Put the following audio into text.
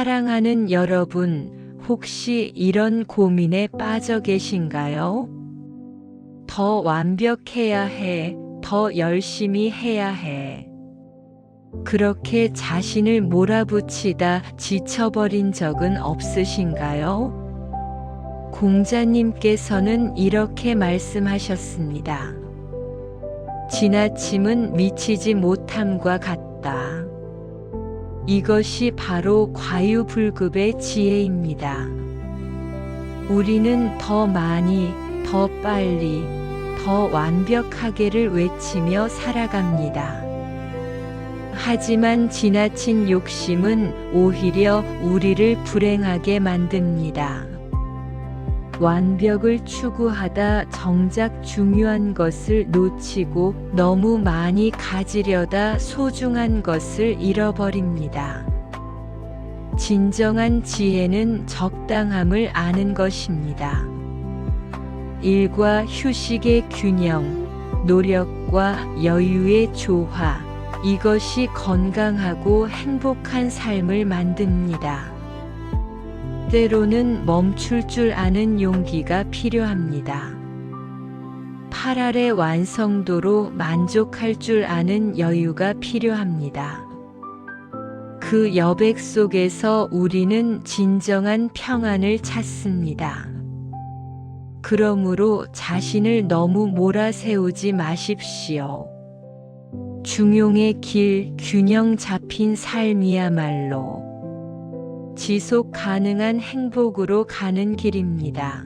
사랑하는 여러분, 혹시 이런 고민에 빠져 계신가요? 더 완벽해야 해, 더 열심히 해야 해. 그렇게 자신을 몰아붙이다 지쳐버린 적은 없으신가요? 공자님께서는 이렇게 말씀하셨습니다. 지나침은 미치지 못함과 같다. 이것이 바로 과유불급의 지혜입니다. 우리는 더 많이, 더 빨리, 더 완벽하게를 외치며 살아갑니다. 하지만 지나친 욕심은 오히려 우리를 불행하게 만듭니다. 완벽을 추구하다 정작 중요한 것을 놓치고 너무 많이 가지려다 소중한 것을 잃어버립니다. 진정한 지혜는 적당함을 아는 것입니다. 일과 휴식의 균형, 노력과 여유의 조화, 이것이 건강하고 행복한 삶을 만듭니다. 때로는 멈출 줄 아는 용기가 필요합니다. 8알의 완성도로 만족할 줄 아는 여유가 필요합니다. 그 여백 속에서 우리는 진정한 평안을 찾습니다. 그러므로 자신을 너무 몰아세우지 마십시오. 중용의 길, 균형 잡힌 삶이야말로 지속 가능한 행복으로 가는 길입니다.